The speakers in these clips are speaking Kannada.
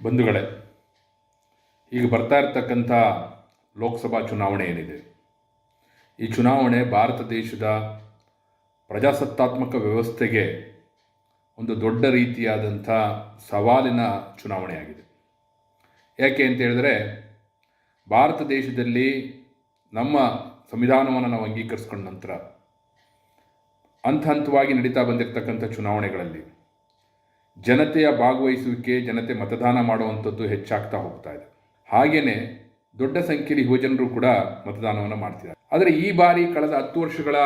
ಬಂಧುಗಳೇ, ಈಗ ಬರ್ತಾ ಇರತಕ್ಕಂಥ ಲೋಕಸಭಾ ಚುನಾವಣೆ ಏನಿದೆ? ಈ ಚುನಾವಣೆ ಭಾರತ ದೇಶದ ಪ್ರಜಾಸತ್ತಾತ್ಮಕ ವ್ಯವಸ್ಥೆಗೆ ಒಂದು ದೊಡ್ಡ ರೀತಿಯಾದಂಥ ಸವಾಲಿನ ಚುನಾವಣೆಯಾಗಿದೆ ಯಾಕೆ ಅಂತ ಹೇಳಿದ್ರೆ, ಭಾರತ ದೇಶದಲ್ಲಿ ನಮ್ಮ ಸಂವಿಧಾನವನ್ನು ನಾವು ಅಂಗೀಕರಿಸ್ಕೊಂಡ ನಂತರ ಹಂತ ಹಂತವಾಗಿ ನಡೀತಾ ಬಂದಿರತಕ್ಕಂಥ ಚುನಾವಣೆಗಳಲ್ಲಿ ಜನತೆಯ ಭಾಗವಹಿಸುವಿಕೆ, ಜನತೆ ಮತದಾನ ಮಾಡುವಂಥದ್ದು ಹೆಚ್ಚಾಗ್ತಾ ಹೋಗ್ತಾ ಇದೆ. ಹಾಗೆಯೇ ದೊಡ್ಡ ಸಂಖ್ಯೆಯಲ್ಲಿ ಯುವಜನರು ಕೂಡ ಮತದಾನವನ್ನು ಮಾಡ್ತಿದ್ದಾರೆ. ಆದರೆ ಈ ಬಾರಿ ಕಳೆದ ಹತ್ತು ವರ್ಷಗಳ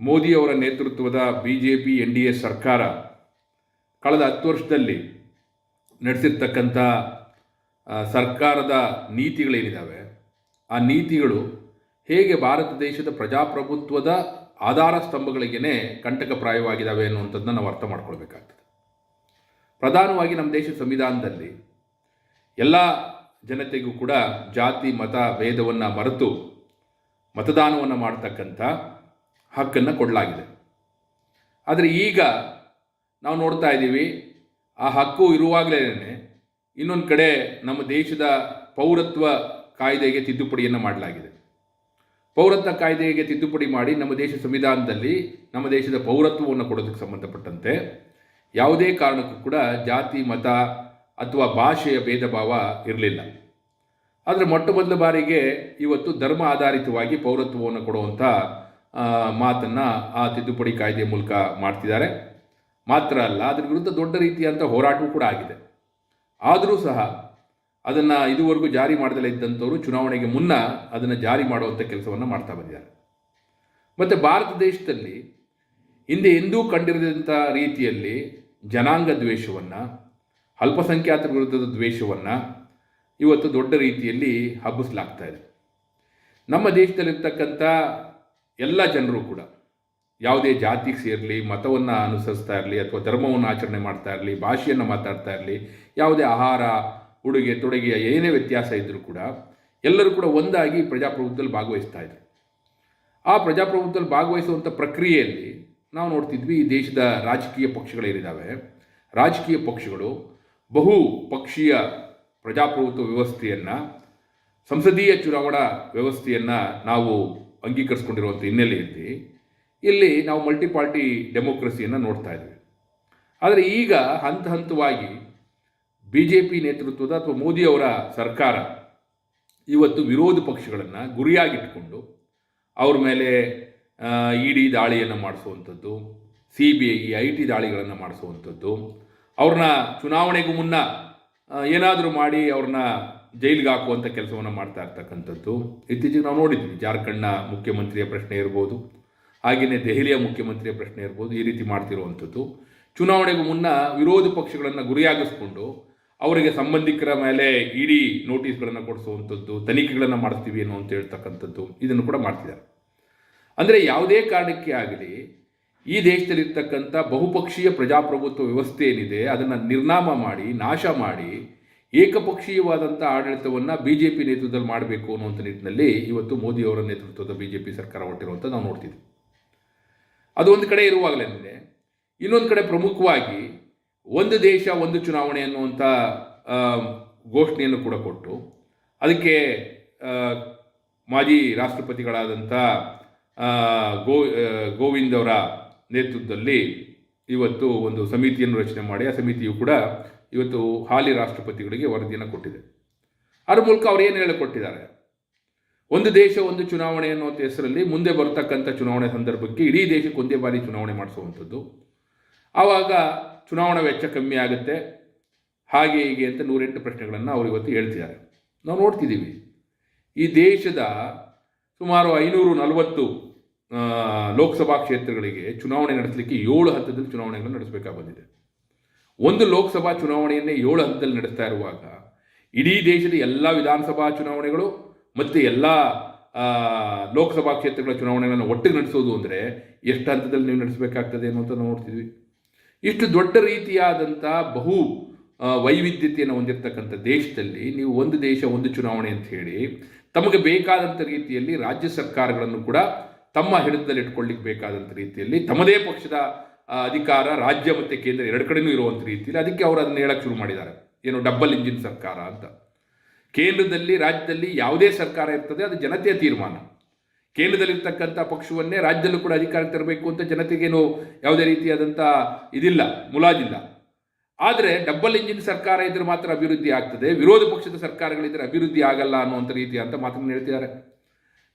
ಮೋದಿಯವರ ನೇತೃತ್ವದ B J P N D A ಸರ್ಕಾರ ಕಳೆದ ಹತ್ತು ವರ್ಷದಲ್ಲಿ ನಡೆಸಿರ್ತಕ್ಕಂಥ ಸರ್ಕಾರದ ನೀತಿಗಳೇನಿದ್ದಾವೆ ಆ ನೀತಿಗಳು ಹೇಗೆ ಭಾರತ ದೇಶದ ಪ್ರಜಾಪ್ರಭುತ್ವದ ಆಧಾರ ಸ್ತಂಭಗಳಿಗೆ ಕಂಟಕಪ್ರಾಯವಾಗಿದ್ದಾವೆ ಅನ್ನುವಂಥದ್ದನ್ನ ನಾವು ಅರ್ಥ ಮಾಡ್ಕೊಳ್ಬೇಕಾಗ್ತದೆ. ಪ್ರಧಾನವಾಗಿ ನಮ್ಮ ದೇಶದ ಸಂವಿಧಾನದಲ್ಲಿ ಎಲ್ಲ ಜನತೆಗೂ ಕೂಡ ಜಾತಿ, ಮತ, ಭೇದವನ್ನು ಮರೆತು ಮತದಾನವನ್ನು ಮಾಡ್ತಕ್ಕಂಥ ಹಕ್ಕನ್ನು ಕೊಡಲಾಗಿದೆ. ಆದರೆ ಈಗ ನಾವು ನೋಡ್ತಾ ಇದ್ದೀವಿ, ಆ ಹಕ್ಕು ಇರುವಾಗಲೇ ಇನ್ನೊಂದು ಕಡೆ ನಮ್ಮ ದೇಶದ ಪೌರತ್ವ ಕಾಯ್ದೆಗೆ ತಿದ್ದುಪಡಿಯನ್ನು ಮಾಡಲಾಗಿದೆ. ಪೌರತ್ವ ಕಾಯ್ದೆಗೆ ತಿದ್ದುಪಡಿ ಮಾಡಿ ನಮ್ಮ ದೇಶ ಸಂವಿಧಾನದಲ್ಲಿ ನಮ್ಮ ದೇಶದ ಪೌರತ್ವವನ್ನು ಕೊಡೋದಕ್ಕೆ ಸಂಬಂಧಪಟ್ಟಂತೆ ಯಾವುದೇ ಕಾರಣಕ್ಕೂ ಕೂಡ ಜಾತಿ, ಮತ ಅಥವಾ ಭಾಷೆಯ ಭೇದ ಭಾವ ಇರಲಿಲ್ಲ. ಆದರೆ ಮೊಟ್ಟ ಮೊದಲ ಬಾರಿಗೆ ಇವತ್ತು ಧರ್ಮ ಆಧಾರಿತವಾಗಿ ಪೌರತ್ವವನ್ನು ಕೊಡುವಂಥ ಮಾತನ್ನು ಆ ತಿದ್ದುಪಡಿ ಕಾಯ್ದೆ ಮೂಲಕ ಮಾಡ್ತಿದ್ದಾರೆ. ಮಾತ್ರ ಅಲ್ಲ, ಅದ್ರ ವಿರುದ್ಧ ದೊಡ್ಡ ರೀತಿಯಂಥ ಹೋರಾಟವೂ ಕೂಡ ಆಗಿದೆ. ಆದರೂ ಸಹ ಅದನ್ನು ಇದುವರೆಗೂ ಜಾರಿ ಮಾಡದಲ್ಲೇ ಇದ್ದಂಥವರು ಚುನಾವಣೆಗೆ ಮುನ್ನ ಅದನ್ನು ಜಾರಿ ಮಾಡುವಂಥ ಕೆಲಸವನ್ನು ಮಾಡ್ತಾ ಬಂದಿದ್ದಾರೆ. ಮತ್ತು ಭಾರತ ದೇಶದಲ್ಲಿ ಹಿಂದೆ ಎಂದೂ ಕಂಡಿರದಂಥ ರೀತಿಯಲ್ಲಿ ಜನಾಂಗ ದ್ವೇಷವನ್ನು ಅಲ್ಪಸಂಖ್ಯಾತ ವಿರುದ್ಧದ ದ್ವೇಷವನ್ನು ಇವತ್ತು ದೊಡ್ಡ ರೀತಿಯಲ್ಲಿ ಹಬ್ಬಿಸಲಾಗ್ತಾ ಇದೆ. ನಮ್ಮ ದೇಶದಲ್ಲಿರ್ತಕ್ಕಂಥ ಎಲ್ಲ ಜನರು ಕೂಡ ಯಾವುದೇ ಜಾತಿಗೆ ಸೇರಲಿ, ಮತವನ್ನು ಅನುಸರಿಸ್ತಾ ಇರಲಿ, ಅಥವಾ ಧರ್ಮವನ್ನು ಆಚರಣೆ ಮಾಡ್ತಾ ಇರಲಿ, ಭಾಷೆಯನ್ನು ಮಾತಾಡ್ತಾ ಇರಲಿ, ಯಾವುದೇ ಆಹಾರ, ಉಡುಗೆ, ತೊಡುಗೆಯ ಏನೇ ವ್ಯತ್ಯಾಸ ಇದ್ದರೂ ಕೂಡ ಎಲ್ಲರೂ ಕೂಡ ಒಂದಾಗಿ ಪ್ರಜಾಪ್ರಭುತ್ವದಲ್ಲಿ ಭಾಗವಹಿಸ್ತಾ ಇದ್ರು. ಆ ಪ್ರಜಾಪ್ರಭುತ್ವದಲ್ಲಿ ಭಾಗವಹಿಸುವಂಥ ಪ್ರಕ್ರಿಯೆಯಲ್ಲಿ ನಾವು ನೋಡ್ತಿದ್ವಿ ಈ ದೇಶದ ರಾಜಕೀಯ ಪಕ್ಷಗಳೇನಿದ್ದಾವೆ ರಾಜಕೀಯ ಪಕ್ಷಗಳು ಬಹು ಪಕ್ಷೀಯ ಪ್ರಜಾಪ್ರಭುತ್ವ ವ್ಯವಸ್ಥೆಯನ್ನು, ಸಂಸದೀಯ ಚುನಾವಣಾ ವ್ಯವಸ್ಥೆಯನ್ನು ನಾವು ಅಂಗೀಕರಿಸ್ಕೊಂಡಿರುವಂಥ ಹಿನ್ನೆಲೆಯಲ್ಲಿ ಇಲ್ಲಿ ನಾವು ಮಲ್ಟಿ ಪಾರ್ಟಿ ಡೆಮೋಕ್ರಸಿಯನ್ನು ನೋಡ್ತಾ ಇದ್ವಿ. ಆದರೆ ಈಗ ಹಂತ ಹಂತವಾಗಿ ಬಿ ಜೆ ಪಿ ನೇತೃತ್ವದ ಅಥವಾ ಮೋದಿಯವರ ಸರ್ಕಾರ ಇವತ್ತು ವಿರೋಧ ಪಕ್ಷಗಳನ್ನು ಗುರಿಯಾಗಿಟ್ಟುಕೊಂಡು ಅವ್ರ ಮೇಲೆ ಇ ದಾಳಿಯನ್ನು ಮಾಡಿಸುವಂಥದ್ದು, C B I I T ದಾಳಿಗಳನ್ನು ಮಾಡಿಸುವಂಥದ್ದು. ಅವ್ರನ್ನ ಚುನಾವಣೆಗೂ ಮುನ್ನ ಏನಾದರೂ ಮಾಡಿ ಅವ್ರನ್ನ ಜೈಲಿಗೆ ಹಾಕುವಂಥ ಕೆಲಸವನ್ನು ಮಾಡ್ತಾ ಇರ್ತಕ್ಕಂಥದ್ದು. ಇತ್ತೀಚೆಗೆ ನಾವು ನೋಡಿದ್ವಿ, ಜಾರ್ಖಂಡ್ನ ಮುಖ್ಯಮಂತ್ರಿಯ ಪ್ರಶ್ನೆ ಇರ್ಬೋದು ಹಾಗೆಯೇ ದೆಹಲಿಯ ಮುಖ್ಯಮಂತ್ರಿಯ ಪ್ರಶ್ನೆ ಇರ್ಬೋದು, ಈ ರೀತಿ ಮಾಡ್ತಿರುವಂಥದ್ದು. ಚುನಾವಣೆಗೂ ಮುನ್ನ ವಿರೋಧ ಪಕ್ಷಗಳನ್ನು ಗುರಿಯಾಗಿಸ್ಕೊಂಡು, ಅವರಿಗೆ ಸಂಬಂಧಿಕರ ಮೇಲೆ ಇಡೀ ನೋಟಿಸ್ಗಳನ್ನು ಕೊಡಿಸುವಂಥದ್ದು, ತನಿಖೆಗಳನ್ನು ಮಾಡಿಸ್ತೀವಿ ಅನ್ನೋ ಅಂತ ಹೇಳ್ತಕ್ಕಂಥದ್ದು, ಇದನ್ನು ಕೂಡ ಮಾಡ್ತಿದ್ದಾರೆ. ಅಂದರೆ ಯಾವುದೇ ಕಾರಣಕ್ಕೆ ಆಗಲಿ, ಈ ದೇಶದಲ್ಲಿರ್ತಕ್ಕಂಥ ಬಹುಪಕ್ಷೀಯ ಪ್ರಜಾಪ್ರಭುತ್ವ ವ್ಯವಸ್ಥೆ ಏನಿದೆ, ಅದನ್ನು ನಿರ್ನಾಮ ಮಾಡಿ, ನಾಶ ಮಾಡಿ, ಏಕಪಕ್ಷೀಯವಾದಂಥ ಆಡಳಿತವನ್ನು ಬಿ ಜೆ ಪಿ ನೇತೃತ್ವದಲ್ಲಿ ಮಾಡಬೇಕು ಅನ್ನುವಂಥ ನಿಟ್ಟಿನಲ್ಲಿ ಇವತ್ತು ಮೋದಿಯವರ ನೇತೃತ್ವದ ಬಿ ಜೆ ಪಿ ಸರ್ಕಾರ ಹೊಟ್ಟಿರುವಂಥ ನಾವು ನೋಡ್ತಿದ್ವಿ. ಅದು ಒಂದು ಕಡೆ ಇರುವಾಗಲೇ ಇನ್ನೊಂದು ಕಡೆ ಪ್ರಮುಖವಾಗಿ ಒಂದು ದೇಶ, ಒಂದು ಚುನಾವಣೆ ಅನ್ನುವಂಥ ಘೋಷಣೆಯನ್ನು ಕೂಡ ಕೊಟ್ಟು, ಅದಕ್ಕೆ ಮಾಜಿ ರಾಷ್ಟ್ರಪತಿಗಳಾದಂಥ ಗೋ ಗೋವಿಂದ್ ಅವರ ನೇತೃತ್ವದಲ್ಲಿ ಇವತ್ತು ಒಂದು ಸಮಿತಿಯನ್ನು ರಚನೆ ಮಾಡಿ, ಆ ಸಮಿತಿಯು ಕೂಡ ಇವತ್ತು ಹಾಲಿ ರಾಷ್ಟ್ರಪತಿಗಳಿಗೆ ವರದಿಯನ್ನು ಕೊಟ್ಟಿದೆ. ಅದ್ರ ಮೂಲಕ ಅವರು ಏನು ಹೇಳಿಕೊಟ್ಟಿದ್ದಾರೆ? ಒಂದು ದೇಶ, ಒಂದು ಚುನಾವಣೆ ಅನ್ನೋ ಹೆಸರಲ್ಲಿ ಮುಂದೆ ಬರ್ತಕ್ಕಂಥ ಚುನಾವಣೆ ಸಂದರ್ಭಕ್ಕೆ ಇಡೀ ದೇಶಕ್ಕೆ ಒಂದೇ ಬಾರಿ ಚುನಾವಣೆ ಮಾಡಿಸುವಂಥದ್ದು. ಆವಾಗ ಚುನಾವಣಾ ವೆಚ್ಚ ಕಮ್ಮಿ ಆಗುತ್ತೆ. ಹಾಗೆ, ಹೀಗೆ ಅಂತ ನೂರೆಂಟು ಪ್ರಶ್ನೆಗಳನ್ನು ಅವರು ಇವತ್ತು ಹೇಳ್ತಿದ್ದಾರೆ. ನಾವು ನೋಡ್ತಿದ್ದೀವಿ. ಈ ದೇಶದ ಸುಮಾರು ಐನೂರು ನಲವತ್ತು ಲೋಕಸಭಾ ಕ್ಷೇತ್ರಗಳಿಗೆ ಚುನಾವಣೆ ನಡೆಸಲಿಕ್ಕೆ ಏಳು ಹಂತದಲ್ಲಿ ಚುನಾವಣೆಗಳನ್ನು ನಡೆಸಬೇಕಾಗಿ ಬಂದಿದೆ. ಒಂದು ಲೋಕಸಭಾ ಚುನಾವಣೆಯನ್ನೇ ಏಳು ಹಂತದಲ್ಲಿ ನಡೆಸ್ತಾ ಇರುವಾಗ ಇಡೀ ದೇಶದ ಎಲ್ಲ ವಿಧಾನಸಭಾ ಚುನಾವಣೆಗಳು ಮತ್ತು ಎಲ್ಲ ಲೋಕಸಭಾ ಕ್ಷೇತ್ರಗಳ ಚುನಾವಣೆಗಳನ್ನು ಒಟ್ಟಿಗೆ ನಡೆಸೋದು ಅಂದರೆ ಎಷ್ಟು ಹಂತದಲ್ಲಿ ನೀವು ನಡೆಸಬೇಕಾಗ್ತದೆ ಅನ್ನೋ ನಾವು ನೋಡ್ತಿದ್ವಿ. ಇಷ್ಟು ದೊಡ್ಡ ರೀತಿಯಾದಂಥ ಬಹು ವೈವಿಧ್ಯತೆಯನ್ನು ಹೊಂದಿರತಕ್ಕಂಥ ದೇಶದಲ್ಲಿ ನೀವು ಒಂದು ದೇಶ, ಒಂದು ಚುನಾವಣೆ ಅಂತ ಹೇಳಿ ತಮಗೆ ಬೇಕಾದಂಥ ರೀತಿಯಲ್ಲಿ ರಾಜ್ಯ ಸರ್ಕಾರಗಳನ್ನು ಕೂಡ ತಮ್ಮ ಹಿಡಿತದಲ್ಲಿ ಇಟ್ಕೊಳ್ಳಿಕ್ಕೆ ಬೇಕಾದಂಥ ರೀತಿಯಲ್ಲಿ, ತಮ್ಮದೇ ಪಕ್ಷದ ಅಧಿಕಾರ, ರಾಜ್ಯ ಮತ್ತು ಕೇಂದ್ರ ಎರಡು ಕಡೆಯೂ ಇರುವಂಥ ರೀತಿಯಲ್ಲಿ ಅದಕ್ಕೆ ಅವರು ಅದನ್ನು ಹೇಳಕ್ಕೆ ಶುರು ಮಾಡಿದ್ದಾರೆ. ಏನು ಡಬ್ಬಲ್ ಇಂಜಿನ್ ಸರ್ಕಾರ ಅಂತ. ಕೇಂದ್ರದಲ್ಲಿ, ರಾಜ್ಯದಲ್ಲಿ ಯಾವುದೇ ಸರ್ಕಾರ ಇರ್ತದೆ, ಅದು ಜನತೆಯ ತೀರ್ಮಾನ. ಕೇಂದ್ರದಲ್ಲಿರ್ತಕ್ಕಂಥ ಪಕ್ಷವನ್ನೇ ರಾಜ್ಯದಲ್ಲೂ ಕೂಡ ಅಧಿಕಾರಕ್ಕೆ ತರಬೇಕು ಅಂತ ಜನತೆಗೇನು ಯಾವುದೇ ರೀತಿಯಾದಂಥ ಇದಿಲ್ಲ, ಮುಲಾಜಿಲ್ಲ. ಆದರೆ ಡಬ್ಬಲ್ ಇಂಜಿನ್ ಸರ್ಕಾರ ಇದ್ರೆ ಮಾತ್ರ ಅಭಿವೃದ್ಧಿ ಆಗ್ತದೆ, ವಿರೋಧ ಪಕ್ಷದ ಸರ್ಕಾರಗಳಿದ್ರೆ ಅಭಿವೃದ್ಧಿ ಆಗಲ್ಲ ಅನ್ನುವಂಥ ರೀತಿ ಅಂತ ಮಾತನ್ನು ಹೇಳ್ತಿದ್ದಾರೆ.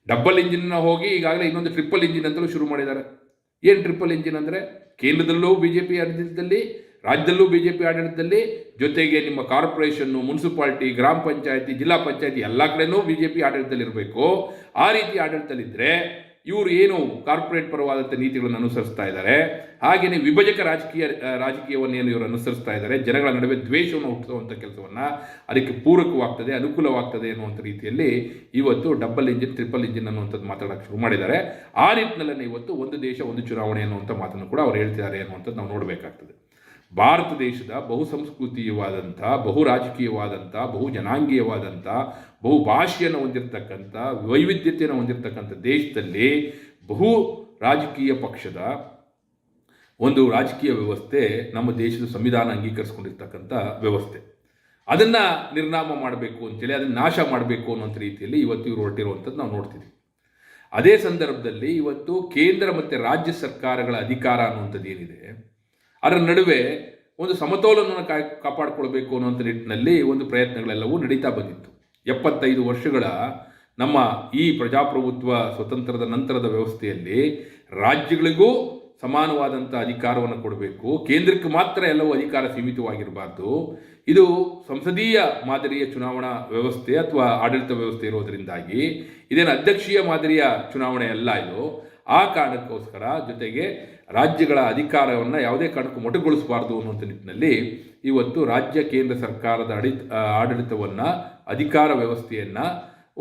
ಡಬ್ಬಲ್ ಇಂಜಿನ್ನ ಹೋಗಿ ಈಗಾಗಲೇ ಇನ್ನೊಂದು ಟ್ರಿಪಲ್ ಇಂಜಿನ್ ಅಂತಲೂ ಶುರು ಮಾಡಿದ್ದಾರೆ. ಏನು ಟ್ರಿಪಲ್ ಇಂಜಿನ್ ಅಂದರೆ? ಕೇಂದ್ರದಲ್ಲೂ ಬಿ ಜೆ ಪಿ ಆಡಳಿತದಲ್ಲಿ, ರಾಜ್ಯದಲ್ಲೂ ಬಿ ಜೆ ಪಿ ಆಡಳಿತದಲ್ಲಿ, ಜೊತೆಗೆ ನಿಮ್ಮ ಕಾರ್ಪೊರೇಷನ್ನು, ಮುನ್ಸಿಪಾಲ್ಟಿ, ಗ್ರಾಮ ಪಂಚಾಯತಿ, ಜಿಲ್ಲಾ ಪಂಚಾಯತಿ ಎಲ್ಲ ಕಡೆನೂ ಬಿ ಜೆ ಪಿ ಆಡಳಿತದಲ್ಲಿರಬೇಕು. ಆ ರೀತಿ ಆಡಳಿತದಲ್ಲಿದ್ದರೆ ಇವರು ಏನು ಕಾರ್ಪೊರೇಟ್ ಪರವಾದಂಥ ನೀತಿಗಳನ್ನು ಅನುಸರಿಸ್ತಾ ಇದ್ದಾರೆ, ಹಾಗೆಯೇ ವಿಭಜಕ ರಾಜಕೀಯ ರಾಜಕೀಯವನ್ನು ಏನು ಇವರು ಅನುಸರಿಸ್ತಾ ಇದ್ದಾರೆ, ಜನಗಳ ನಡುವೆ ದ್ವೇಷವನ್ನು ಹುಟ್ಟಿಸುವಂಥ ಕೆಲಸವನ್ನು ಅದಕ್ಕೆ ಪೂರಕವಾಗ್ತದೆ, ಅನುಕೂಲವಾಗ್ತದೆ ಅನ್ನುವಂಥ ರೀತಿಯಲ್ಲಿ ಇವತ್ತು ಡಬಲ್ ಇಂಜಿನ್ ಟ್ರಿಪಲ್ ಇಂಜಿನ್ ಅನ್ನುವಂಥದ್ದು ಮಾತಾಡೋಕ್ಕೆ ಶುರು ಮಾಡಿದ್ದಾರೆ. ಆ ನಿಟ್ಟಿನಲ್ಲೇ ಇವತ್ತು ಒಂದು ದೇಶ, ಒಂದು ಚುನಾವಣೆ ಅನ್ನುವಂಥ ಮಾತನ್ನು ಕೂಡ ಅವರು ಹೇಳ್ತಿದ್ದಾರೆ ಅನ್ನುವಂಥದ್ದು ನಾವು ನೋಡಬೇಕಾಗ್ತದೆ. ಭಾರತ ದೇಶದ ಬಹುಸಂಸ್ಕೃತಿಯವಾದಂಥ, ಬಹು ರಾಜಕೀಯವಾದಂಥ, ಬಹು ಜನಾಂಗೀಯವಾದಂಥ ಬಹು ಭಾಷೆಯನ್ನು ಹೊಂದಿರತಕ್ಕಂಥ, ವೈವಿಧ್ಯತೆಯನ್ನು ಹೊಂದಿರತಕ್ಕಂಥ ದೇಶದಲ್ಲಿ ಬಹು ರಾಜಕೀಯ ಪಕ್ಷದ ಒಂದು ರಾಜಕೀಯ ವ್ಯವಸ್ಥೆ ನಮ್ಮ ದೇಶದ ಸಂವಿಧಾನ ಅಂಗೀಕರಿಸ್ಕೊಂಡಿರ್ತಕ್ಕಂಥ ವ್ಯವಸ್ಥೆ. ಅದನ್ನು ನಿರ್ನಾಮ ಮಾಡಬೇಕು ಅಂತೇಳಿ, ಅದನ್ನು ನಾಶ ಮಾಡಬೇಕು ಅನ್ನೋಂಥ ರೀತಿಯಲ್ಲಿ ಇವತ್ತು ಇವರು ಹೊರಟಿರುವಂಥದ್ದು ನಾವು ನೋಡ್ತೀವಿ ಅದೇ ಸಂದರ್ಭದಲ್ಲಿ ಇವತ್ತು ಕೇಂದ್ರ ಮತ್ತು ರಾಜ್ಯ ಸರ್ಕಾರಗಳ ಅಧಿಕಾರ ಅನ್ನುವಂಥದ್ದು ಏನಿದೆ, ಅದರ ನಡುವೆ ಒಂದು ಸಮತೋಲನವನ್ನು ಕಾಪಾಡಿಕೊಳ್ಬೇಕು ಅನ್ನುವಂಥ ನಿಟ್ಟಿನಲ್ಲಿ ಒಂದು ಪ್ರಯತ್ನಗಳೆಲ್ಲವೂ ನಡೀತಾ ಬಂದಿತ್ತು. ಎಪ್ಪತ್ತೈದು ವರ್ಷಗಳ ನಮ್ಮ ಈ ಪ್ರಜಾಪ್ರಭುತ್ವ ಸ್ವತಂತ್ರದ ನಂತರದ ವ್ಯವಸ್ಥೆಯಲ್ಲಿ ರಾಜ್ಯಗಳಿಗೂ ಸಮಾನವಾದಂಥ ಅಧಿಕಾರವನ್ನು ಕೊಡಬೇಕು. ಕೇಂದ್ರಕ್ಕೆ ಮಾತ್ರ ಎಲ್ಲವೂ ಅಧಿಕಾರ ಸೀಮಿತವಾಗಿರಬಾರ್ದು. ಇದು ಸಂಸದೀಯ ಮಾದರಿಯ ಚುನಾವಣಾ ವ್ಯವಸ್ಥೆ ಅಥವಾ ಆಡಳಿತ ವ್ಯವಸ್ಥೆ ಇರೋದರಿಂದಾಗಿ ಇದೇನು ಅಧ್ಯಕ್ಷೀಯ ಮಾದರಿಯ ಚುನಾವಣೆ ಅಲ್ಲ ಇದು. ಆ ಕಾರಣಕ್ಕೋಸ್ಕರ ಜೊತೆಗೆ ರಾಜ್ಯಗಳ ಅಧಿಕಾರವನ್ನು ಯಾವುದೇ ಕಾರಣಕ್ಕೂ ಮೊಟಕುಗೊಳಿಸಬಾರ್ದು ಅನ್ನುವಂಥ ನಿಟ್ಟಿನಲ್ಲಿ ಇವತ್ತು ರಾಜ್ಯ, ಕೇಂದ್ರ ಸರ್ಕಾರದ ಅಡಿ ಆಡಳಿತವನ್ನು, ಅಧಿಕಾರ ವ್ಯವಸ್ಥೆಯನ್ನು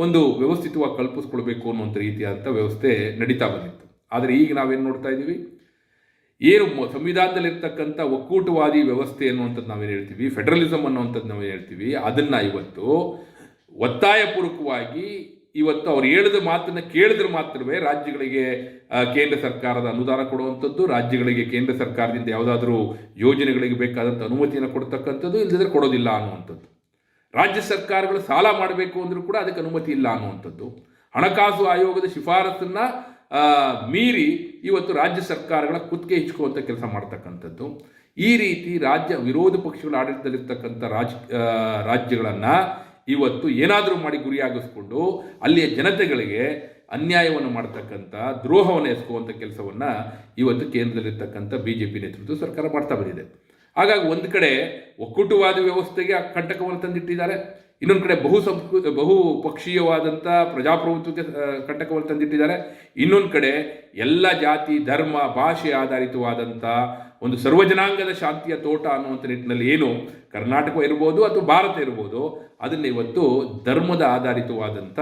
ಒಂದು ವ್ಯವಸ್ಥಿತವಾಗಿ ಕಲ್ಪಿಸ್ಕೊಳ್ಬೇಕು ಅನ್ನುವಂಥ ರೀತಿಯಾದಂಥ ವ್ಯವಸ್ಥೆ ನಡೀತಾ ಬಂದಿತ್ತು. ಆದರೆ ಈಗ ನಾವೇನು ನೋಡ್ತಾ ಇದ್ದೀವಿ ಏನು ಸಂವಿಧಾನದಲ್ಲಿರ್ತಕ್ಕಂಥ ಒಕ್ಕೂಟವಾದಿ ವ್ಯವಸ್ಥೆ ಅನ್ನುವಂಥದ್ದು ನಾವೇನು ಹೇಳ್ತೀವಿ? ಫೆಡರಲಿಸಮ್ ಅನ್ನುವಂಥದ್ದು ನಾವೇನು ಹೇಳ್ತೀವಿ? ಅದನ್ನು ಇವತ್ತು ಒತ್ತಾಯಪೂರ್ವಕವಾಗಿ ಇವತ್ತು ಅವ್ರು ಹೇಳಿದ ಮಾತನ್ನು ಕೇಳಿದ್ರೆ ಮಾತ್ರವೇ ರಾಜ್ಯಗಳಿಗೆ ಕೇಂದ್ರ ಸರ್ಕಾರದ ಅನುದಾನ ಕೊಡುವಂಥದ್ದು, ರಾಜ್ಯಗಳಿಗೆ ಕೇಂದ್ರ ಸರ್ಕಾರದಿಂದ ಯಾವುದಾದ್ರೂ ಯೋಜನೆಗಳಿಗೆ ಬೇಕಾದಂಥ ಅನುಮತಿಯನ್ನು ಕೊಡ್ತಕ್ಕಂಥದ್ದು ಇಲ್ಲದಿದ್ರೆ ಕೊಡೋದಿಲ್ಲ ಅನ್ನುವಂಥದ್ದು. ರಾಜ್ಯ ಸರ್ಕಾರಗಳು ಸಾಲ ಮಾಡಬೇಕು ಅಂದರೂ ಕೂಡ ಅದಕ್ಕೆ ಅನುಮತಿ ಇಲ್ಲ ಅನ್ನುವಂಥದ್ದು. ಹಣಕಾಸು ಆಯೋಗದ ಶಿಫಾರಸನ್ನು ಮೀರಿ ಇವತ್ತು ರಾಜ್ಯ ಸರ್ಕಾರಗಳ ಕುತ್ತಿಗೆ ಹಿಚ್ಕುವಂಥ ಕೆಲಸ ಮಾಡ್ತಕ್ಕಂಥದ್ದು. ಈ ರೀತಿ ರಾಜ್ಯ ವಿರೋಧ ಪಕ್ಷಗಳ ಆಡಳಿತದಲ್ಲಿರ್ತಕ್ಕಂಥ ರಾಜ್ ರಾಜ್ಯಗಳನ್ನು ಇವತ್ತು ಏನಾದರೂ ಮಾಡಿ ಗುರಿಯಾಗಿಸ್ಕೊಂಡು ಅಲ್ಲಿಯ ಜನತೆಗಳಿಗೆ ಅನ್ಯಾಯವನ್ನು ಮಾಡ್ತಕ್ಕಂಥ, ದ್ರೋಹವನ್ನು ಎಸ್ಕುವಂಥ ಕೆಲಸವನ್ನು ಇವತ್ತು ಕೇಂದ್ರದಲ್ಲಿರ್ತಕ್ಕಂಥ ಬಿ ಜೆ ಪಿ ನೇತೃತ್ವದ ಸರ್ಕಾರ ಮಾಡ್ತಾ ಬಂದಿದೆ. ಹಾಗಾಗಿ ಒಂದು ಕಡೆ ಒಕ್ಕೂಟವಾದ ವ್ಯವಸ್ಥೆಗೆ ಆ ಕಂಟಕವನ್ನು ತಂದಿಟ್ಟಿದ್ದಾರೆ. ಇನ್ನೊಂದು ಕಡೆ ಬಹು ಸಂಸ್ಕೃತ ಬಹು ಪಕ್ಷೀಯವಾದಂಥ ಪ್ರಜಾಪ್ರಭುತ್ವಕ್ಕೆ ಕಂಟಕವನ್ನು ತಂದಿಟ್ಟಿದ್ದಾರೆ. ಇನ್ನೊಂದು ಕಡೆ ಎಲ್ಲ ಜಾತಿ, ಧರ್ಮ, ಭಾಷೆ ಆಧಾರಿತವಾದಂಥ ಒಂದು ಸರ್ವಜನಾಂಗದ ಶಾಂತಿಯ ತೋಟ ಅನ್ನುವಂಥ ನಿಟ್ಟಿನಲ್ಲಿ ಏನು ಕರ್ನಾಟಕ ಇರ್ಬೋದು ಅಥವಾ ಭಾರತ ಇರ್ಬೋದು, ಅದನ್ನು ಇವತ್ತು ಧರ್ಮದ ಆಧಾರಿತವಾದಂಥ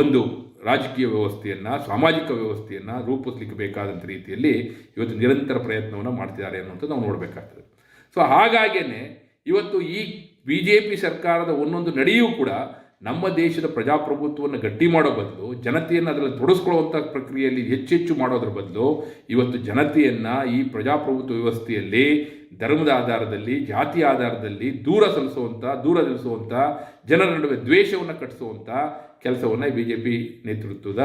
ಒಂದು ರಾಜಕೀಯ ವ್ಯವಸ್ಥೆಯನ್ನು, ಸಾಮಾಜಿಕ ವ್ಯವಸ್ಥೆಯನ್ನು ರೂಪಿಸ್ಲಿಕ್ಕೆ ಬೇಕಾದಂಥ ರೀತಿಯಲ್ಲಿ ಇವತ್ತು ನಿರಂತರ ಪ್ರಯತ್ನವನ್ನು ಮಾಡ್ತಿದ್ದಾರೆ ಅನ್ನುವಂಥದ್ದು ನಾವು ನೋಡಬೇಕಾಗ್ತದೆ. ಸೊ ಹಾಗಾಗೇ ಇವತ್ತು ಈ ಬಿ ಜೆ ಪಿ ಸರ್ಕಾರದ ಒಂದೊಂದು ನಡೆಯೂ ಕೂಡ ನಮ್ಮ ದೇಶದ ಪ್ರಜಾಪ್ರಭುತ್ವವನ್ನು ಗಟ್ಟಿ ಮಾಡೋ ಬದಲು, ಜನತೆಯನ್ನು ಅದರಲ್ಲಿ ತೊಡಗಿಸ್ಕೊಳ್ಳುವಂಥ ಪ್ರಕ್ರಿಯೆಯಲ್ಲಿ ಹೆಚ್ಚೆಚ್ಚು ಮಾಡೋದ್ರ ಬದಲು ಇವತ್ತು ಜನತೆಯನ್ನು ಈ ಪ್ರಜಾಪ್ರಭುತ್ವ ವ್ಯವಸ್ಥೆಯಲ್ಲಿ, ಧರ್ಮದ ಆಧಾರದಲ್ಲಿ, ಜಾತಿ ಆಧಾರದಲ್ಲಿ ದೂರ ಸಲ್ಲಿಸುವಂಥ ದೂರ ನಿಲ್ಲಿಸುವಂಥ ಜನರ ನಡುವೆ ದ್ವೇಷವನ್ನು ಕಟ್ಟಿಸುವಂಥ ಕೆಲಸವನ್ನು ಬಿ ಜೆ ಪಿ ನೇತೃತ್ವದ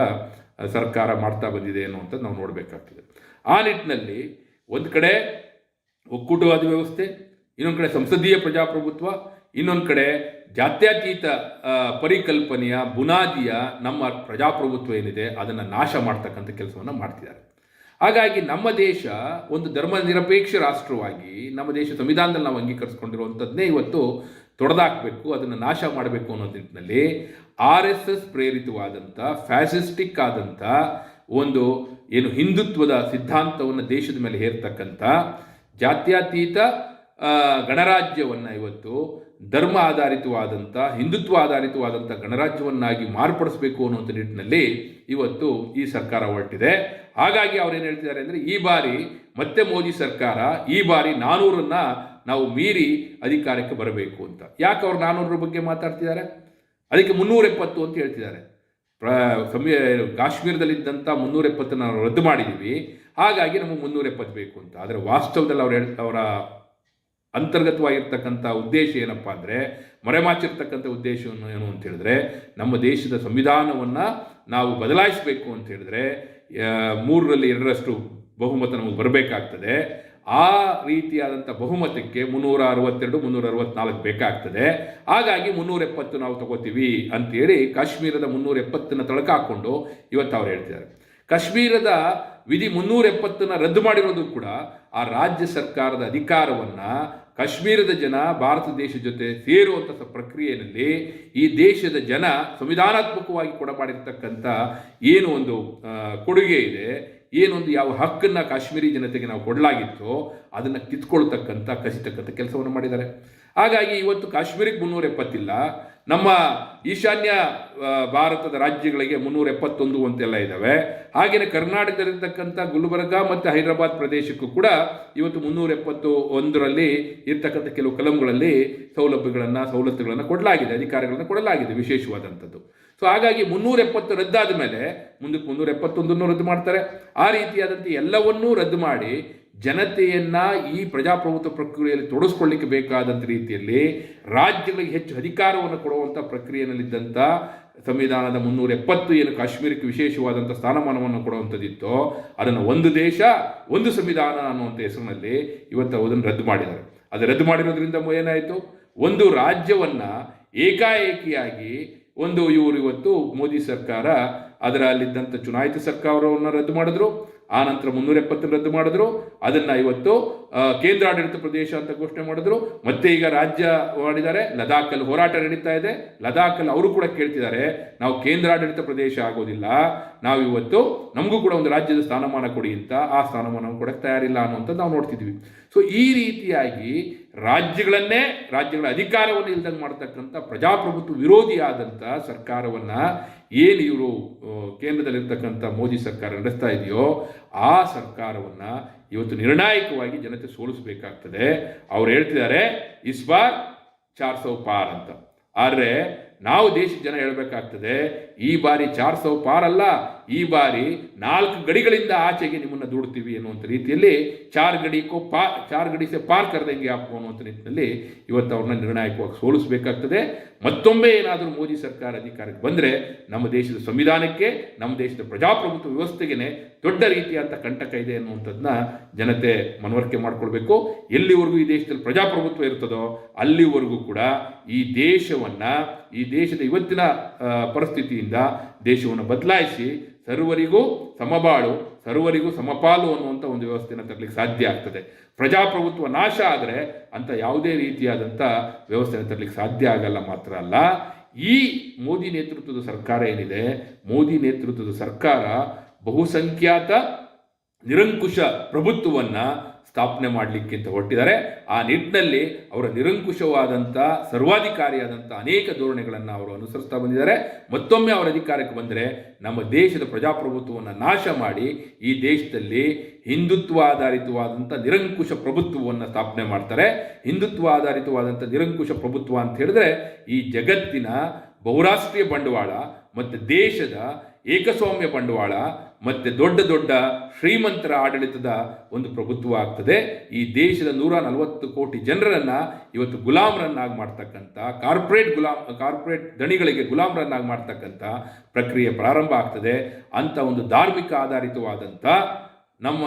ಸರ್ಕಾರ ಮಾಡ್ತಾ ಬಂದಿದೆ ಅನ್ನುವಂಥದ್ದು ನಾವು ನೋಡಬೇಕಾಗ್ತದೆ. ಆ ನಿಟ್ಟಿನಲ್ಲಿ ಒಂದು ಕಡೆ ಒಕ್ಕೂಟವಾದ ವ್ಯವಸ್ಥೆ, ಇನ್ನೊಂದು ಕಡೆ ಸಂಸದೀಯ ಪ್ರಜಾಪ್ರಭುತ್ವ ಇನ್ನೊಂದು ಕಡೆ ಜಾತ್ಯತೀತ ಪರಿಕಲ್ಪನೆಯ, ಬುನಾದಿಯ ನಮ್ಮ ಪ್ರಜಾಪ್ರಭುತ್ವ ಏನಿದೆ, ಅದನ್ನು ನಾಶ ಮಾಡ್ತಕ್ಕಂಥ ಕೆಲಸವನ್ನು ಮಾಡ್ತಿದ್ದಾರೆ. ಹಾಗಾಗಿ ನಮ್ಮ ದೇಶ ಒಂದು ಧರ್ಮ ನಿರಪೇಕ್ಷ ರಾಷ್ಟ್ರವಾಗಿ, ನಮ್ಮ ದೇಶ ಸಂವಿಧಾನದಲ್ಲಿ ನಾವು ಅಂಗೀಕರಿಸ್ಕೊಂಡಿರುವಂಥದ್ದನ್ನೇ ಇವತ್ತು ತೊಡೆದಾಕಬೇಕು, ಅದನ್ನು ನಾಶ ಮಾಡಬೇಕು ಅನ್ನೋ ನಿಟ್ಟಿನಲ್ಲಿ ಆರ್ ಎಸ್ ಎಸ್ ಪ್ರೇರಿತವಾದಂಥ, ಫ್ಯಾಸಿಸ್ಟಿಕ್ ಆದಂಥ ಒಂದು ಏನು ಹಿಂದುತ್ವದ ಸಿದ್ಧಾಂತವನ್ನು ದೇಶದ ಮೇಲೆ ಹೇರ್ತಕ್ಕಂಥ ಜಾತ್ಯತೀತ ಗಣರಾಜ್ಯವನ್ನು ಇವತ್ತು ಧರ್ಮ ಆಧಾರಿತವಾದಂಥ ಹಿಂದುತ್ವ ಆಧಾರಿತವಾದಂಥ ಗಣರಾಜ್ಯವನ್ನಾಗಿ ಮಾರ್ಪಡಿಸಬೇಕು ಅನ್ನುವಂಥ ನಿಟ್ಟಿನಲ್ಲಿ ಇವತ್ತು ಈ ಸರ್ಕಾರ ಹೊರಟಿದೆ. ಹಾಗಾಗಿ ಅವ್ರೇನು ಹೇಳ್ತಿದ್ದಾರೆ ಅಂದರೆ, ಈ ಬಾರಿ ಮತ್ತೆ ಮೋದಿ ಸರ್ಕಾರ ಈ ಬಾರಿ ನಾನೂರನ್ನು ನಾವು ಮೀರಿ ಅಧಿಕಾರಕ್ಕೆ ಬರಬೇಕು ಅಂತ. ಯಾಕೆ ಅವ್ರು ನಾನೂರರ ಬಗ್ಗೆ ಮಾತಾಡ್ತಿದ್ದಾರೆ? ಅದಕ್ಕೆ ಮುನ್ನೂರ ಎಪ್ಪತ್ತು ಅಂತ ಹೇಳ್ತಿದ್ದಾರೆ. ಪ್ರ ಸಂವಿ ಕಾಶ್ಮೀರದಲ್ಲಿದ್ದಂಥ ಮುನ್ನೂರ ಎಪ್ಪತ್ತನ್ನು ನಾವು ರದ್ದು ಮಾಡಿದ್ದೀವಿ ಹಾಗಾಗಿ ನಮಗೆ ಮುನ್ನೂರ ಎಪ್ಪತ್ತು ಬೇಕು ಅಂತ. ಆದರೆ ವಾಸ್ತವದಲ್ಲಿ ಅವ್ರು ಹೇಳ್, ಅವರ ಅಂತರ್ಗತವಾಗಿರ್ತಕ್ಕಂಥ ಉದ್ದೇಶ ಏನಪ್ಪ ಅಂದರೆ, ಮರೆಮಾಚಿರ್ತಕ್ಕಂಥ ಉದ್ದೇಶವನ್ನು ಏನು ಅಂತ ಹೇಳಿದ್ರೆ, ನಮ್ಮ ದೇಶದ ಸಂವಿಧಾನವನ್ನು ನಾವು ಬದಲಾಯಿಸಬೇಕು ಅಂತ ಹೇಳಿದ್ರೆ ಮೂರರಲ್ಲಿ ಎರಡರಷ್ಟು ಬಹುಮತ ನಮಗೆ ಬರಬೇಕಾಗ್ತದೆ. ಆ ರೀತಿಯಾದಂಥ ಬಹುಮತಕ್ಕೆ ಮುನ್ನೂರ ಅರವತ್ತೆರಡು, ಮುನ್ನೂರ ಅರವತ್ನಾಲ್ಕು ಬೇಕಾಗ್ತದೆ. ಹಾಗಾಗಿ ಮುನ್ನೂರ ಎಪ್ಪತ್ತು ನಾವು ತಗೋತೀವಿ ಅಂತೇಳಿ ಕಾಶ್ಮೀರದ ಮುನ್ನೂರ ಎಪ್ಪತ್ತನ್ನು ತಳಕಾಕೊಂಡು ಇವತ್ತು ಅವ್ರು ಹೇಳ್ತಿದ್ದಾರೆ. ಕಾಶ್ಮೀರದ ವಿಧಿ ಮುನ್ನೂರ ಎಪ್ಪತ್ತನ್ನು ರದ್ದು ಮಾಡಿರೋದು ಕೂಡ ಆ ರಾಜ್ಯ ಸರ್ಕಾರದ ಅಧಿಕಾರವನ್ನು ಕಾಶ್ಮೀರದ ಜನ ಭಾರತ ದೇಶ ಜೊತೆ ಸೇರುವಂಥ ಪ್ರಕ್ರಿಯೆಯಲ್ಲಿ ಈ ದೇಶದ ಜನ ಸಂವಿಧಾನಾತ್ಮಕವಾಗಿ ಕೊಡಮಾಡಿರ್ತಕ್ಕಂಥ ಏನು ಒಂದು ಕೊಡುಗೆ ಇದೆ ಏನೊಂದು ಯಾವ ಹಕ್ಕನ್ನು ಕಾಶ್ಮೀರಿ ಜನತೆಗೆ ನಾವು ಕೊಡಲಾಗಿತ್ತೋ ಅದನ್ನು ಕಿತ್ಕೊಳ್ತಕ್ಕಂಥ, ಕಸಿತಕ್ಕಂಥ ಕೆಲಸವನ್ನು ಮಾಡಿದ್ದಾರೆ. ಹಾಗಾಗಿ ಇವತ್ತು ಕಾಶ್ಮೀರಿಗೆ ಮುನ್ನೂರ ಎಪ್ಪತ್ತಿಲ್ಲ. ನಮ್ಮ ಈಶಾನ್ಯ ಭಾರತದ ರಾಜ್ಯಗಳಿಗೆ ಮುನ್ನೂರ ಎಪ್ಪತ್ತೊಂದು ಅಂತೆಲ್ಲ ಇದ್ದಾವೆ ಹಾಗೆಯೇ ಕರ್ನಾಟಕದಲ್ಲಿರ್ತಕ್ಕಂಥ ಗುಲ್ಬರ್ಗ ಮತ್ತು ಹೈದರಾಬಾದ್ ಪ್ರದೇಶಕ್ಕೂ ಕೂಡ ಇವತ್ತು ಮುನ್ನೂರ ಎಪ್ಪತ್ತು ಒಂದರಲ್ಲಿ ಇರ್ತಕ್ಕಂಥ ಕೆಲವು ಕಲಂಗಳಲ್ಲಿ ಸೌಲಭ್ಯಗಳನ್ನು, ಸವಲತ್ತುಗಳನ್ನು ಕೊಡಲಾಗಿದೆ, ಅಧಿಕಾರಗಳನ್ನು ಕೊಡಲಾಗಿದೆ ವಿಶೇಷವಾದಂಥದ್ದು. ಸೊ ಹಾಗಾಗಿ ಮುನ್ನೂರ ಎಪ್ಪತ್ತು ರದ್ದಾದ ಮೇಲೆ ಮುಂದಕ್ಕೆ ಮುನ್ನೂರ ಎಪ್ಪತ್ತೊಂದನ್ನು ರದ್ದು ಮಾಡ್ತಾರೆ. ಆ ರೀತಿಯಾದಂಥ ಎಲ್ಲವನ್ನೂ ರದ್ದು ಮಾಡಿ ಜನತೆಯನ್ನ ಈ ಪ್ರಜಾಪ್ರಭುತ್ವ ಪ್ರಕ್ರಿಯೆಯಲ್ಲಿ ತೊಡಗಿಸ್ಕೊಳ್ಳಿಕ್ಕೆ ಬೇಕಾದಂಥ ರೀತಿಯಲ್ಲಿ ರಾಜ್ಯಗಳಿಗೆ ಹೆಚ್ಚು ಅಧಿಕಾರವನ್ನು ಕೊಡುವಂಥ ಪ್ರಕ್ರಿಯೆಯಲ್ಲಿದ್ದಂಥ ಸಂವಿಧಾನದ ಮುನ್ನೂರ ಎಪ್ಪತ್ತು ಏನು ಕಾಶ್ಮೀರಕ್ಕೆ ವಿಶೇಷವಾದಂಥ ಸ್ಥಾನಮಾನವನ್ನು ಕೊಡುವಂಥದ್ದಿತ್ತೋ ಅದನ್ನು ಒಂದು ದೇಶ, ಒಂದು ಸಂವಿಧಾನ ಅನ್ನುವಂಥ ಹೆಸರಿನಲ್ಲಿ ಇವತ್ತು ಅದನ್ನು ರದ್ದು ಮಾಡಿದ್ದಾರೆ. ಅದು ರದ್ದು ಮಾಡಿರೋದ್ರಿಂದ ಏನಾಯಿತು? ಒಂದು ರಾಜ್ಯವನ್ನು ಏಕಾಏಕಿಯಾಗಿ ಒಂದು ಇವರು ಇವತ್ತು ಮೋದಿ ಸರ್ಕಾರ ಅದರಲ್ಲಿದ್ದಂಥ ಚುನಾಯಿತ ಸರ್ಕಾರವನ್ನು ರದ್ದು ಮಾಡಿದ್ರು. ಆ ನಂತರ ಮುನ್ನೂರ ಎಪ್ಪತ್ತನ್ನು ರದ್ದು ಮಾಡಿದ್ರು. ಅದನ್ನು ಇವತ್ತು ಕೇಂದ್ರಾಡಳಿತ ಪ್ರದೇಶ ಅಂತ ಘೋಷಣೆ ಮಾಡಿದ್ರು. ಮತ್ತೆ ಈಗ ರಾಜ್ಯ ಮಾಡಿದ್ದಾರೆ. ಲದಾಖಲ್ಲಿ ಹೋರಾಟ ನಡೀತಾ ಇದೆ. ಲದಾಖಲ್ಲಿ ಅವರು ಕೂಡ ಕೇಳ್ತಿದ್ದಾರೆ, ನಾವು ಕೇಂದ್ರಾಡಳಿತ ಪ್ರದೇಶ ಆಗೋದಿಲ್ಲ. ನಾವು ಇವತ್ತು ನಮಗೂ ಕೂಡ ಒಂದು ರಾಜ್ಯದ ಸ್ಥಾನಮಾನ ಕೊಡಿ ಅಂತ ಆ ಸ್ಥಾನಮಾನ ಕೊಡಕ್ಕೆ ತಯಾರಿಲ್ಲ ಅನ್ನುವಂಥದ್ದು ನಾವು ನೋಡ್ತಿದ್ವಿ. ಸೊ ಈ ರೀತಿಯಾಗಿ ರಾಜ್ಯಗಳನ್ನೇ, ರಾಜ್ಯಗಳ ಅಧಿಕಾರವನ್ನು ಇಲ್ದಂಗೆ ಮಾಡ್ತಕ್ಕಂಥ ಪ್ರಜಾಪ್ರಭುತ್ವ ವಿರೋಧಿಯಾದಂಥ ಸರ್ಕಾರವನ್ನು ಏನು ಇವರು ಕೇಂದ್ರದಲ್ಲಿರ್ತಕ್ಕಂಥ ಮೋದಿ ಸರ್ಕಾರ ನಡೆಸ್ತಾ ಇದೆಯೋ, ಆ ಸರ್ಕಾರವನ್ನು ಇವತ್ತು ನಿರ್ಣಾಯಕವಾಗಿ ಜನತೆ ಸೋಲಿಸಬೇಕಾಗ್ತದೆ. ಅವ್ರು ಹೇಳ್ತಿದ್ದಾರೆ ಇಸ್ಬಾರ್ ಚಾರ್ ಸೌ ಪಾರ್ ಅಂತ. ಆದರೆ, ನಾವು ದೇಶದ ಜನ ಹೇಳಬೇಕಾಗ್ತದೆ ಈ ಬಾರಿ ಚಾರ್ ಸೌ ಪಾರ್ ಅಲ್ಲ ಈ ಬಾರಿ ನಾಲ್ಕು ಗಡಿಗಳಿಂದ ಆಚೆಗೆ ನಿಮ್ಮನ್ನು ದೂಡ್ತೀವಿ ಅನ್ನುವಂಥ ರೀತಿಯಲ್ಲಿ ಚಾರ್ ಗಡಿಕೋ ಪಾ ಚಾರ್ ಗಡಿ ಸೆ ಪಾರ್ ಕರೆದಂಗೆ ಆಪು ಅನ್ನುವಂಥ ನಿಟ್ಟಿನಲ್ಲಿ ಇವತ್ತು ಅವ್ರನ್ನ ನಿರ್ಣಾಯಕವಾಗಿ ಸೋಲಿಸಬೇಕಾಗ್ತದೆ. ಮತ್ತೊಮ್ಮೆ ಏನಾದರೂ ಮೋದಿ ಸರ್ಕಾರ ಅಧಿಕಾರಕ್ಕೆ ಬಂದರೆ ನಮ್ಮ ದೇಶದ ಸಂವಿಧಾನಕ್ಕೆ ನಮ್ಮ ದೇಶದ ಪ್ರಜಾಪ್ರಭುತ್ವ ವ್ಯವಸ್ಥೆಗೆ ದೊಡ್ಡ ರೀತಿಯಾದ ಕಂಟಕ ಇದೆ ಅನ್ನುವಂಥದ್ದನ್ನ ಜನತೆ ಮನವರಿಕೆ ಮಾಡಿಕೊಳ್ಬೇಕು. ಎಲ್ಲಿವರೆಗೂ ಈ ದೇಶದಲ್ಲಿ ಪ್ರಜಾಪ್ರಭುತ್ವ ಇರ್ತದೋ ಅಲ್ಲಿವರೆಗೂ ಕೂಡ ಈ ದೇಶವನ್ನು ಈ ದೇಶದ ಇವತ್ತಿನ ಆ, ಪರಿಸ್ಥಿತಿಯಿಂದ ದೇಶವನ್ನು ಬದಲಾಯಿಸಿ ಸರ್ವರಿಗೂ ಸಮಬಾಳು, ಸರ್ವರಿಗೂ ಸಮಪಾಲು ಅನ್ನುವಂಥ ಒಂದು ವ್ಯವಸ್ಥೆಯನ್ನು ತರಲಿಕ್ಕೆ ಸಾಧ್ಯ ಆಗ್ತದೆ. ಪ್ರಜಾಪ್ರಭುತ್ವ ನಾಶ ಆದರೆ ಅಂತ ಯಾವುದೇ ರೀತಿಯಾದಂಥ ವ್ಯವಸ್ಥೆಯನ್ನು ತರಲಿಕ್ಕೆ ಸಾಧ್ಯ ಆಗಲ್ಲ ಮಾತ್ರ ಅಲ್ಲ. ಈ ಮೋದಿ ನೇತೃತ್ವದ ಸರ್ಕಾರ ಏನಿದೆ? ಮೋದಿ ನೇತೃತ್ವದ ಸರ್ಕಾರ ಬಹುಸಂಖ್ಯಾತ ನಿರಂಕುಶ ಪ್ರಭುತ್ವವನ್ನು ಸ್ಥಾಪನೆ ಮಾಡಲಿಕ್ಕೆ ಅಂತ ಹೊರಟಿದ್ದಾರೆ. ಆ ನಿಟ್ಟಿನಲ್ಲಿ ಅವರ ನಿರಂಕುಶವಾದಂಥ ಸರ್ವಾಧಿಕಾರಿಯಾದಂಥ ಅನೇಕ ಧೋರಣೆಗಳನ್ನು ಅವರು ಅನುಸರಿಸ್ತಾ ಬಂದಿದ್ದಾರೆ. ಮತ್ತೊಮ್ಮೆ ಅವರ ಅಧಿಕಾರಕ್ಕೆ ಬಂದರೆ ನಮ್ಮ ದೇಶದ ಪ್ರಜಾಪ್ರಭುತ್ವವನ್ನು ನಾಶ ಮಾಡಿ, ಈ ದೇಶದಲ್ಲಿ ಹಿಂದುತ್ವ ಆಧಾರಿತವಾದಂಥ ನಿರಂಕುಶ ಪ್ರಭುತ್ವವನ್ನು ಸ್ಥಾಪನೆ ಮಾಡ್ತಾರೆ. ಹಿಂದುತ್ವ ಆಧಾರಿತವಾದಂಥ ನಿರಂಕುಶ ಪ್ರಭುತ್ವ ಅಂತ ಹೇಳಿದ್ರೆ ಈ ಜಗತ್ತಿನ ಬಹುರಾಷ್ಟ್ರೀಯ ಬಂಡವಾಳ ಮತ್ತು ದೇಶದ ಏಕಸ್ವಾಮ್ಯ ಬಂಡವಾಳ ಮತ್ತು ದೊಡ್ಡ ದೊಡ್ಡ ಶ್ರೀಮಂತರ ಆಡಳಿತದ ಒಂದು ಪ್ರಭುತ್ವ ಆಗ್ತದೆ ಈ ದೇಶದ ನೂರ ನಲವತ್ತು ಕೋಟಿ ಜನರನ್ನು ಇವತ್ತು ಗುಲಾಮರನ್ನಾಗಿ ಮಾಡ್ತಕ್ಕಂಥ ಕಾರ್ಪೊರೇಟ್ ಗುಲಾಮ್ ಕಾರ್ಪೊರೇಟ್ ದಣಿಗಳಿಗೆ ಗುಲಾಮರನ್ನಾಗಿ ಮಾಡ್ತಕ್ಕಂಥ ಪ್ರಕ್ರಿಯೆ ಪ್ರಾರಂಭ ಆಗ್ತದೆ. ಅಂಥ ಒಂದು ಧಾರ್ಮಿಕ ಆಧಾರಿತವಾದಂಥ ನಮ್ಮ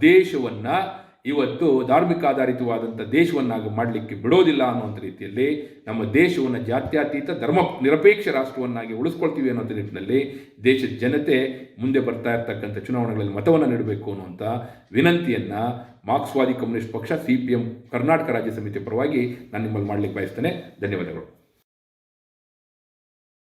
ದೇಶವನ್ನು ಇವತ್ತು ಧಾರ್ಮಿಕ ಆಧಾರಿತವಾದಂಥ ದೇಶವನ್ನಾಗಿ ಮಾಡಲಿಕ್ಕೆ ಬಿಡೋದಿಲ್ಲ ಅನ್ನುವಂಥ ರೀತಿಯಲ್ಲಿ ನಮ್ಮ ದೇಶವನ್ನು ಜಾತ್ಯತೀತ ಧರ್ಮ ನಿರಪೇಕ್ಷ ರಾಷ್ಟ್ರವನ್ನಾಗಿ ಉಳಿಸ್ಕೊಳ್ತೀವಿ ಅನ್ನೋಂಥ ನಿಟ್ಟಿನಲ್ಲಿ ದೇಶದ ಜನತೆ ಮುಂದೆ ಬರ್ತಾ ಇರ್ತಕ್ಕಂಥ ಚುನಾವಣೆಗಳಲ್ಲಿ ಮತವನ್ನು ನೀಡಬೇಕು ಅನ್ನುವಂಥ ವಿನಂತಿಯನ್ನು ಮಾರ್ಕ್ಸ್ವಾದಿ ಕಮ್ಯುನಿಸ್ಟ್ ಪಕ್ಷ, ಸಿ ಪಿ ಎಂ ಕರ್ನಾಟಕ ರಾಜ್ಯ ಸಮಿತಿ ಪರವಾಗಿ ನಾನು ನಿಮ್ಮಲ್ಲಿ ಮಾಡಲಿಕ್ಕೆ ಬಯಸ್ತೇನೆ. ಧನ್ಯವಾದಗಳು.